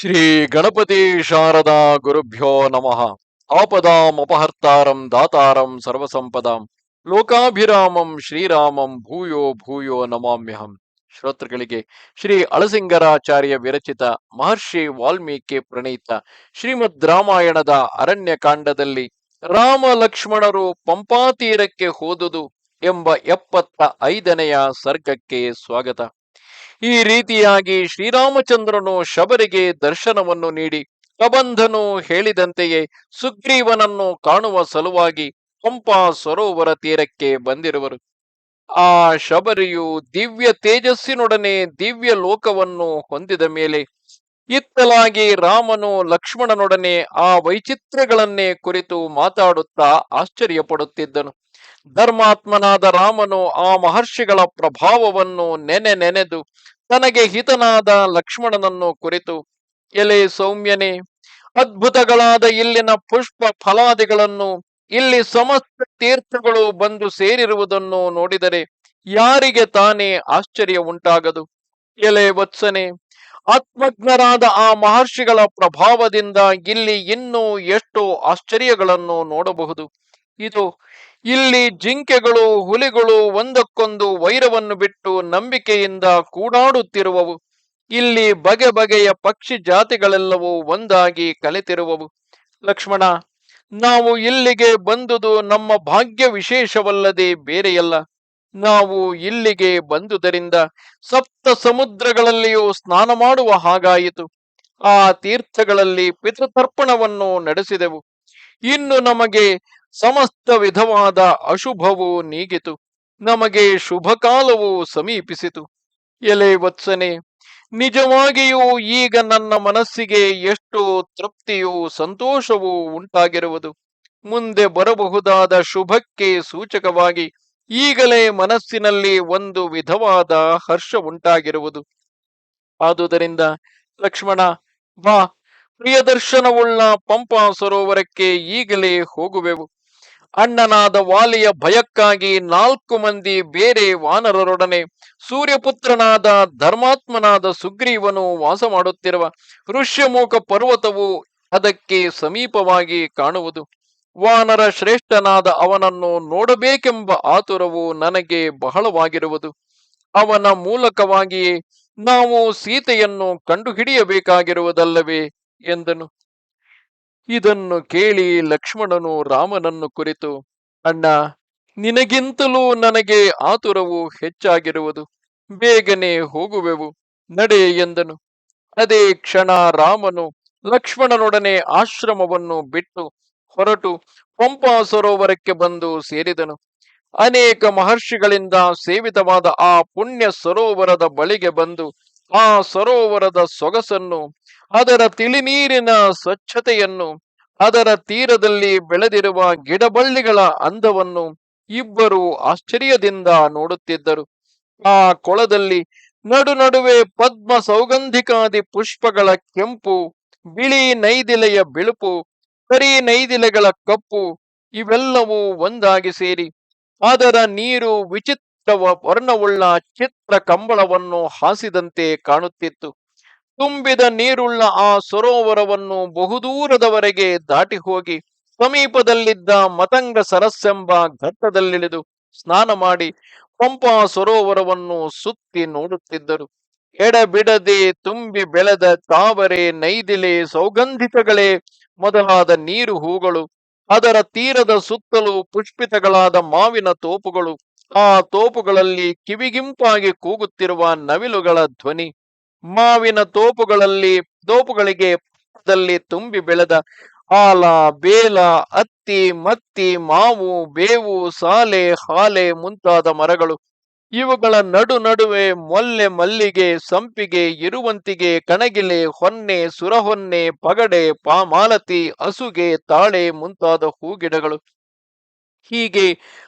ಶ್ರೀ ಗಣಪತಿ ಶಾರದಾ ಗುರುಭ್ಯೋ ನಮಃ. ಆಪದಾಂ ಅಪಹರ್ತಾರಂ ದಾತಾರಂ ಸರ್ವಸಂಪದಾಂ. ಲೋಕಾಭಿರಾಮಂ ಶ್ರೀರಾಮಂ ಭೂಯೋ ಭೂಯೋ ನಮಾಮ್ಯಹಂ. ಶ್ರೋತೃಗಳಿಗೆ ಶ್ರೀ ಅಳಸಿಂಗರಾಚಾರ್ಯ ವಿರಚಿತ ಮಹರ್ಷಿ ವಾಲ್ಮೀಕಿ ಪ್ರಣೀತ ಶ್ರೀಮದ್ ರಾಮಾಯಣದ ಅರಣ್ಯ ಕಾಂಡದಲ್ಲಿ ರಾಮ ಲಕ್ಷ್ಮಣರು ಪಂಪಾತೀರಕ್ಕೆ ಹೋದುದು ಎಂಬ ಎಪ್ಪತ್ತ ಐದನೆಯ ಸರ್ಗಕ್ಕೆ ಸ್ವಾಗತ. ಈ ರೀತಿಯಾಗಿ ಶ್ರೀರಾಮಚಂದ್ರನು ಶಬರಿಗೆ ದರ್ಶನವನ್ನು ನೀಡಿ ಪ್ರಬಂಧನು ಹೇಳಿದಂತೆಯೇ ಸುಗ್ರೀವನನ್ನು ಕಾಣುವ ಸಲುವಾಗಿ ಪಂಪಾ ಸರೋವರ ತೀರಕ್ಕೆ ಬಂದಿರುವರು. ಆ ಶಬರಿಯು ದಿವ್ಯ ತೇಜಸ್ಸಿನೊಡನೆ ದಿವ್ಯ ಲೋಕವನ್ನು ಹೊಂದಿದ ಮೇಲೆ ಇತ್ತಲಾಗಿ ರಾಮನು ಲಕ್ಷ್ಮಣನೊಡನೆ ಆ ವೈಚಿತ್ರ್ಯಗಳನ್ನೇ ಕುರಿತು ಮಾತಾಡುತ್ತಾ ಆಶ್ಚರ್ಯಪಡುತ್ತಿದ್ದನು. ಧರ್ಮಾತ್ಮನಾದ ರಾಮನು ಆ ಮಹರ್ಷಿಗಳ ಪ್ರಭಾವವನ್ನು ನೆನೆ ನೆನೆದು ತನಗೆ ಹಿತನಾದ ಲಕ್ಷ್ಮಣನನ್ನು ಕುರಿತು, ಎಲೆ ಸೌಮ್ಯನೇ, ಅದ್ಭುತಗಳಾದ ಇಲ್ಲಿನ ಪುಷ್ಪ ಫಲಾದಿಗಳನ್ನು, ಇಲ್ಲಿ ಸಮಸ್ತ ತೀರ್ಥಗಳು ಬಂದು ಸೇರಿರುವುದನ್ನು ನೋಡಿದರೆ ಯಾರಿಗೆ ತಾನೇ ಆಶ್ಚರ್ಯ ಉಂಟಾಗದು? ಎಲೆ ವತ್ಸನೆ, ಆತ್ಮಜ್ಞರಾದ ಆ ಮಹರ್ಷಿಗಳ ಪ್ರಭಾವದಿಂದ ಇಲ್ಲಿ ಇನ್ನೂ ಎಷ್ಟೋ ಆಶ್ಚರ್ಯಗಳನ್ನು ನೋಡಬಹುದು. ಇದು ಇಲ್ಲಿ ಜಿಂಕೆಗಳು, ಹುಲಿಗಳು ಒಂದಕ್ಕೊಂದು ವೈರವನ್ನು ಬಿಟ್ಟು ನಂಬಿಕೆಯಿಂದ ಕೂಡಾಡುತ್ತಿರುವವು. ಇಲ್ಲಿ ಬಗೆ ಬಗೆಯ ಪಕ್ಷಿ ಜಾತಿಗಳೆಲ್ಲವೂ ಒಂದಾಗಿ ಕಲೆತಿರುವವು. ಲಕ್ಷ್ಮಣ, ನಾವು ಇಲ್ಲಿಗೆ ಬಂದುದು ನಮ್ಮ ಭಾಗ್ಯ ವಿಶೇಷವಲ್ಲದೆ ಬೇರೆಯಲ್ಲ. ನಾವು ಇಲ್ಲಿಗೆ ಬಂದುದರಿಂದ ಸಪ್ತ ಸಮುದ್ರಗಳಲ್ಲಿಯೂ ಸ್ನಾನ ಮಾಡುವ ಹಾಗಾಯಿತು. ಆ ತೀರ್ಥಗಳಲ್ಲಿ ಪಿತೃತರ್ಪಣವನ್ನು ನಡೆಸಿದೆವು. ಇನ್ನು ನಮಗೆ ಸಮಸ್ತ ವಿಧವಾದ ಅಶುಭವು ನೀಗಿತು. ನಮಗೆ ಶುಭಕಾಲವು ಸಮೀಪಿಸಿತು. ಎಲೆ ವತ್ಸನೆ, ನಿಜವಾಗಿಯೂ ಈಗ ನನ್ನ ಮನಸ್ಸಿಗೆ ಎಷ್ಟು ತೃಪ್ತಿಯು ಸಂತೋಷವೂ ಉಂಟಾಗಿರುವುದು. ಮುಂದೆ ಬರಬಹುದಾದ ಶುಭಕ್ಕೆ ಸೂಚಕವಾಗಿ ಈಗಲೇ ಮನಸ್ಸಿನಲ್ಲಿ ಒಂದು ವಿಧವಾದ ಹರ್ಷ ಉಂಟಾಗಿರುವುದು. ಆದುದರಿಂದ ಲಕ್ಷ್ಮಣ, ಬಾ ಪ್ರಿಯದರ್ಶನವುಳ್ಳ ಪಂಪ ಸರೋವರಕ್ಕೆ ಈಗಲೇ ಹೋಗುವೆವು. ಅಣ್ಣನಾದ ವಾಲಿಯ ಭಯಕ್ಕಾಗಿ ನಾಲ್ಕು ಮಂದಿ ಬೇರೆ ವಾನರರೊಡನೆ ಸೂರ್ಯಪುತ್ರನಾದ ಧರ್ಮಾತ್ಮನಾದ ಸುಗ್ರೀವನು ವಾಸ ಮಾಡುತ್ತಿರುವ ಋಷ್ಯಮೂಖ ಪರ್ವತವು ಅದಕ್ಕೆ ಸಮೀಪವಾಗಿ ಕಾಣುವುದು. ವಾನರ ಶ್ರೇಷ್ಠನಾದ ಅವನನ್ನು ನೋಡಬೇಕೆಂಬ ಆತುರವು ನನಗೆ ಬಹಳವಾಗಿರುವುದು. ಅವನ ಮೂಲಕವಾಗಿಯೇ ನಾವು ಸೀತೆಯನ್ನು ಕಂಡುಹಿಡಿಯಬೇಕಾಗಿರುವುದಲ್ಲವೇ? ಎಂದನು. ಇದನ್ನು ಕೇಳಿ ಲಕ್ಷ್ಮಣನು ರಾಮನನ್ನು ಕುರಿತು, ಅಣ್ಣ, ನಿನಗಿಂತಲೂ ನನಗೆ ಆತುರವು ಹೆಚ್ಚಾಗಿರುವುದು. ಬೇಗನೆ ಹೋಗುವೆವು, ನಡೆ ಎಂದನು. ಅದೇ ಕ್ಷಣ ರಾಮನು ಲಕ್ಷ್ಮಣನೊಡನೆ ಆಶ್ರಮವನ್ನು ಬಿಟ್ಟು ಹೊರಟು ಪಂಪಾ ಸರೋವರಕ್ಕೆ ಬಂದು ಸೇರಿದನು. ಅನೇಕ ಮಹರ್ಷಿಗಳಿಂದ ಸೇವಿತವಾದ ಆ ಪುಣ್ಯ ಸರೋವರದ ಬಳಿಗೆ ಬಂದು ಆ ಸರೋವರದ ಸೊಗಸನ್ನು ಅದರ ತಿಳಿನೀರಿನ ಸ್ವಚ್ಛತೆಯನ್ನು, ಅದರ ತೀರದಲ್ಲಿ ಬೆಳೆದಿರುವ ಗಿಡಬಳ್ಳಿಗಳ ಅಂದವನ್ನು ಇಬ್ಬರು ಆಶ್ಚರ್ಯದಿಂದ ನೋಡುತ್ತಿದ್ದರು. ಆ ಕೊಳದಲ್ಲಿ ನಡು ನಡುವೆ ಪದ್ಮ ಸೌಗಂಧಿಕಾದಿ ಪುಷ್ಪಗಳ ಕೆಂಪು, ಬಿಳಿ ನೈದಿಲೆಯ ಬಿಳುಪು, ಕರಿ ನೈದಿಲೆಗಳ ಕಪ್ಪು ಇವೆಲ್ಲವೂ ಒಂದಾಗಿ ಸೇರಿ, ಅದರ ನೀರು ವಿಚಿತ್ರ ವರ್ಣವುಳ್ಳ ಚಿತ್ರ ಕಂಬಳವನ್ನು ಹಾಸಿದಂತೆ ಕಾಣುತ್ತಿತ್ತು. ತುಂಬಿದ ನೀರುಳ್ಳ ಆ ಸರೋವರವನ್ನು ಬಹುದೂರದವರೆಗೆ ದಾಟಿ ಹೋಗಿ ಸಮೀಪದಲ್ಲಿದ್ದ ಮತಂಗ ಸರಸ್ಸೆಂಬ ಘಟ್ಟದಲ್ಲಿಳಿದು ಸ್ನಾನ ಮಾಡಿ ಪಂಪ ಸರೋವರವನ್ನು ಸುತ್ತಿ ನೋಡುತ್ತಿದ್ದರು. ಎಡಬಿಡದೆ ತುಂಬಿ ಬೆಳೆದ ತಾವರೆ ನೈದಿಲೆ ಸೌಗಂಧಿತಗಳೇ ಮೊದಲಾದ ನೀರು ಹೂಗಳು, ಅದರ ತೀರದ ಸುತ್ತಲೂ ಪುಷ್ಪಿತಗಳಾದ ಮಾವಿನ ತೋಪುಗಳು, ಆ ತೋಪುಗಳಲ್ಲಿ ಕಿವಿಗಿಂಪಾಗಿ ಕೂಗುತ್ತಿರುವ ನವಿಲುಗಳ ಧ್ವನಿ. ಮಾವಿನ ತೋಪುಗಳಲ್ಲಿ, ತೋಪುಗಳಿಗೆ ತುಂಬಿ ಬೆಳೆದ ಆಲ ಬೇಲ ಅತ್ತಿ ಮತ್ತಿ, ಮಾವು, ಬೇವು, ಸಾಲೆ, ಹಾಲೆ ಮುಂತಾದ ಮರಗಳು. ಇವುಗಳ ನಡು ನಡುವೆ ಮೊಲ್ಲೆ ಮಲ್ಲಿಗೆ, ಸಂಪಿಗೆ, ಇರುವಂತಿಗೆ, ಕಣಗಿಲೆ, ಹೊನ್ನೆ, ಸುರಹೊನ್ನೆ, ಪಗಡೆ, ಪಾಮಾಲತಿ ಅಸುಗೆ ತಾಳೆ ಮುಂತಾದ ಹೂಗಿಡಗಳು. ಹೀಗೆ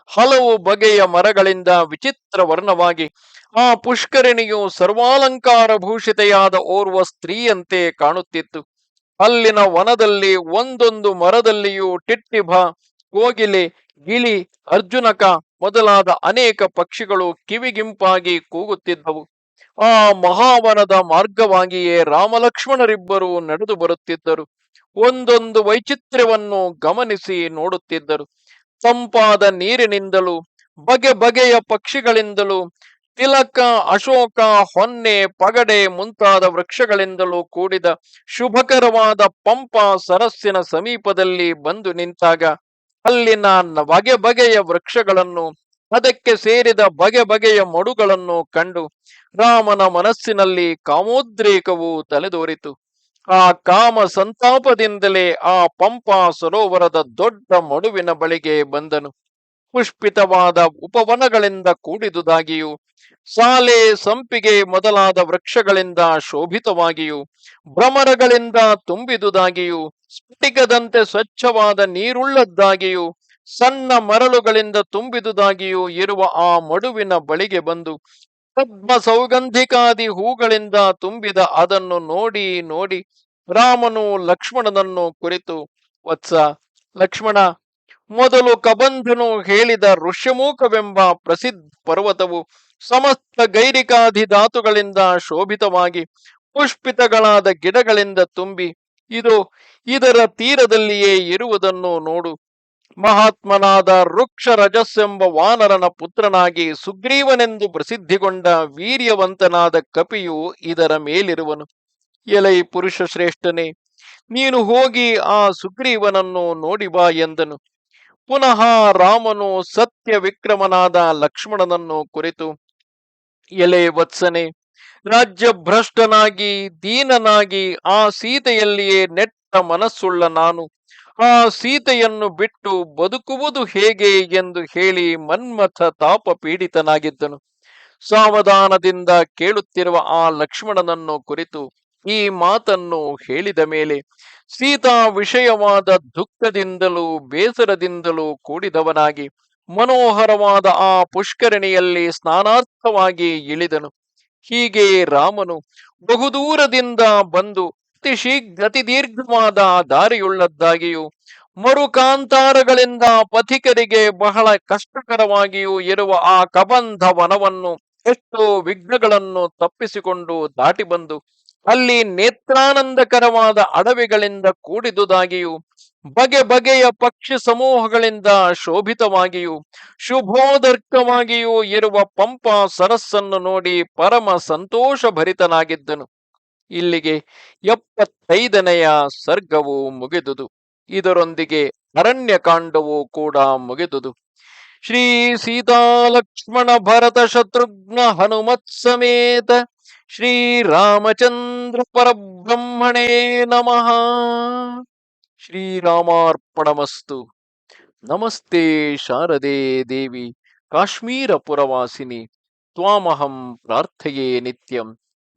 ಹಲವು ಬಗೆಯ ಮರಗಳಿಂದ ವಿಚಿತ್ರ ವರ್ಣವಾಗಿ ಆ ಪುಷ್ಕರಿಣಿಯು ಸರ್ವಾಲಂಕಾರ ಭೂಷಿತೆಯಾದ ಓರ್ವ ಸ್ತ್ರೀಯಂತೆ ಕಾಣುತ್ತಿತ್ತು. ಅಲ್ಲಿನ ವನದಲ್ಲಿ ಒಂದೊಂದು ಮರದಲ್ಲಿಯೂ ಟಿಟ್ಟಿಭ, ಕೋಗಿಲೆ, ಗಿಳಿ, ಅರ್ಜುನಕ ಮೊದಲಾದ ಅನೇಕ ಪಕ್ಷಿಗಳು ಕಿವಿಗಿಂಪಾಗಿ ಕೂಗುತ್ತಿದ್ದವು. ಆ ಮಹಾವನದ ಮಾರ್ಗವಾಗಿಯೇ ರಾಮಲಕ್ಷ್ಮಣರಿಬ್ಬರು ನಡೆದು ಬರುತ್ತಿದ್ದರು. ಒಂದೊಂದು ವೈಚಿತ್ರ್ಯವನ್ನು ಗಮನಿಸಿ ನೋಡುತ್ತಿದ್ದರು. ತಂಪಾದ ನೀರಿನಿಂದಲೂ, ಬಗೆ ಬಗೆಯ ಪಕ್ಷಿಗಳಿಂದಲೂ, ತಿಲಕ, ಅಶೋಕ, ಹೊನ್ನೆ, ಪಗಡೆ ಮುಂತಾದ ವೃಕ್ಷಗಳಿಂದಲೂ ಕೂಡಿದ ಶುಭಕರವಾದ ಪಂಪ ಸರಸ್ಸಿನ ಸಮೀಪದಲ್ಲಿ ಬಂದು ನಿಂತಾಗ, ಅಲ್ಲಿನ ಬಗೆ ಬಗೆಯ ವೃಕ್ಷಗಳನ್ನು, ಅದಕ್ಕೆ ಸೇರಿದ ಬಗೆ ಬಗೆಯ ಮಡುಗಳನ್ನು ಕಂಡು ರಾಮನ ಮನಸ್ಸಿನಲ್ಲಿ ಕಾಮೋದ್ರೇಕವು ತಲೆದೋರಿತು. ಆ ಕಾಮ ಸಂತಾಪದಿಂದಲೇ ಆ ಪಂಪ ಸರೋವರದ ದೊಡ್ಡ ಮಡುವಿನ ಬಳಿಗೆ ಬಂದನು. ಪುಷ್ಪಿತವಾದ ಉಪವನಗಳಿಂದ ಕೂಡಿದುದಾಗಿಯೂ, ಸಾಲೆ ಸಂಪಿಗೆ ಮೊದಲಾದ ವೃಕ್ಷಗಳಿಂದ ಶೋಭಿತವಾಗಿಯೂ, ಭ್ರಮರಗಳಿಂದ ತುಂಬಿದುದಾಗಿಯೂ, ಸ್ಫಟಿಕದಂತೆ ಸ್ವಚ್ಛವಾದ ನೀರುಳ್ಳದ್ದಾಗಿಯೂ, ಸಣ್ಣ ಮರಳುಗಳಿಂದ ತುಂಬಿದುದಾಗಿಯೂ ಇರುವ ಆ ಮಡುವಿನ ಬಳಿಗೆ ಬಂದು ಪದ್ಮ ಸೌಗಂಧಿಕಾದಿ ಹೂಗಳಿಂದ ತುಂಬಿದ ಅದನ್ನು ನೋಡಿ ನೋಡಿ ರಾಮನು ಲಕ್ಷ್ಮಣನನ್ನು ಕುರಿತು ವತ್ಸ, ಲಕ್ಷ್ಮಣ, ಮೊದಲು ಕಬಂಧನು ಹೇಳಿದ ಋಷ್ಯಮೂಕವೆಂಬ ಪ್ರಸಿದ್ಧ ಪರ್ವತವು ಸಮಸ್ತ ಗೈರಿಕಾಧಿಧಾತುಗಳಿಂದ ಶೋಭಿತವಾಗಿ ಪುಷ್ಪಿತಗಳಾದ ಗಿಡಗಳಿಂದ ತುಂಬಿ, ಇದು ಇದರ ತೀರದಲ್ಲಿಯೇ ಇರುವುದನ್ನು ನೋಡು. ಮಹಾತ್ಮನಾದ ವೃಕ್ಷ ಎಂಬ ವಾನರನ ಪುತ್ರನಾಗಿ ಸುಗ್ರೀವನೆಂದು ಪ್ರಸಿದ್ಧಿಗೊಂಡ ವೀರ್ಯವಂತನಾದ ಕಪಿಯು ಇದರ ಮೇಲಿರುವನು. ಎಲೈ ಪುರುಷ ಶ್ರೇಷ್ಠನೇ ನೀನು ಹೋಗಿ ಆ ಸುಗ್ರೀವನನ್ನು ನೋಡಿ ಬಾ ಎಂದನು. ಪುನಃ ರಾಮನು ಸತ್ಯ ವಿಕ್ರಮನಾದ ಲಕ್ಷ್ಮಣನನ್ನು ಕುರಿತು, ಎಲೆ ವತ್ಸನೆ ರಾಜ್ಯ ಭ್ರಷ್ಟನಾಗಿ ದೀನನಾಗಿ ಆ ಸೀತೆಯಲ್ಲಿಯೇ ನೆಟ್ಟ ಮನಸ್ಸುಳ್ಳ ನಾನು. ಆ ಸೀತೆಯನ್ನು ಬಿಟ್ಟು ಬದುಕುವುದು ಹೇಗೆ ಎಂದು ಹೇಳಿ ಮನ್ಮಥ ತಾಪ ಪೀಡಿತನಾಗಿದ್ದನು ಸಾವಧಾನದಿಂದ ಕೇಳುತ್ತಿರುವ ಆ ಲಕ್ಷ್ಮಣನನ್ನು ಕುರಿತು ಈ ಮಾತನ್ನು ಹೇಳಿದ ಮೇಲೆ ಸೀತಾ ವಿಷಯವಾದ ದುಃಖದಿಂದಲೂ ಬೇಸರದಿಂದಲೂ ಕೂಡಿದವನಾಗಿ ಮನೋಹರವಾದ ಆ ಪುಷ್ಕರಣಿಯಲ್ಲಿ ಸ್ನಾನಾರ್ಥವಾಗಿ ಇಳಿದನು. ಹೀಗೆ ರಾಮನು ಬಹುದೂರದಿಂದ ಬಂದು ಅತಿ ಶೀಘ್ರ ಅತಿ ದೀರ್ಘವಾದ ದಾರಿಯುಳ್ಳದ್ದಾಗಿಯೂ, ಮರುಕಾಂತಾರಗಳಿಂದ ಪಥಿಕರಿಗೆ ಬಹಳ ಕಷ್ಟಕರವಾಗಿಯೂ ಇರುವ ಆ ಕಬಂಧ ವನವನ್ನು ಎಷ್ಟೋ ವಿಘ್ನಗಳನ್ನು ತಪ್ಪಿಸಿಕೊಂಡು ದಾಟಿ ಬಂದು, ಅಲ್ಲಿ ನೇತ್ರಾನಂದಕರವಾದ ಅಡವಿಗಳಿಂದ ಕೂಡಿದುದಾಗಿಯೂ, ಬಗೆ ಬಗೆಯ ಪಕ್ಷಿ ಸಮೂಹಗಳಿಂದ ಶೋಭಿತವಾಗಿಯೂ, ಶುಭೋದರ್ಕವಾಗಿಯೂ ಇರುವ ಪಂಪ ಸರಸ್ಸನ್ನು ನೋಡಿ ಪರಮ ಸಂತೋಷ ಭರಿತನಾಗಿದ್ದನು ಇಲ್ಲಿಗೆ ಎಪ್ಪತ್ತೈದನೆಯ ಸರ್ಗವು ಮುಗಿದುದು. ಇದರೊಂದಿಗೆ ಅರಣ್ಯಕಾಂಡವು ಕೂಡ ಮುಗಿದುದು. ಶ್ರೀ ಸೀತಾಲಕ್ಷ್ಮಣ ಭರತ ಶತ್ರುಘ್ನ ಹನುಮತ್ ಸಮೇತ ಶ್ರೀರಾಮಚಂದ್ರ ಪರಬ್ರಹ್ಮಣೇ ನಮಃ. ಶ್ರೀರಾಮಾರ್ಪಣಮಸ್ತು ನಮಸ್ತೆ ಶಾರದೆ ದೇವಿ. ಕಾಶ್ಮೀರ ಪುರವಾಸಿನಿ. ತ್ವಾಮಹಂ ಪ್ರಾರ್ಥೆಯೇ ನಿತ್ಯಂ.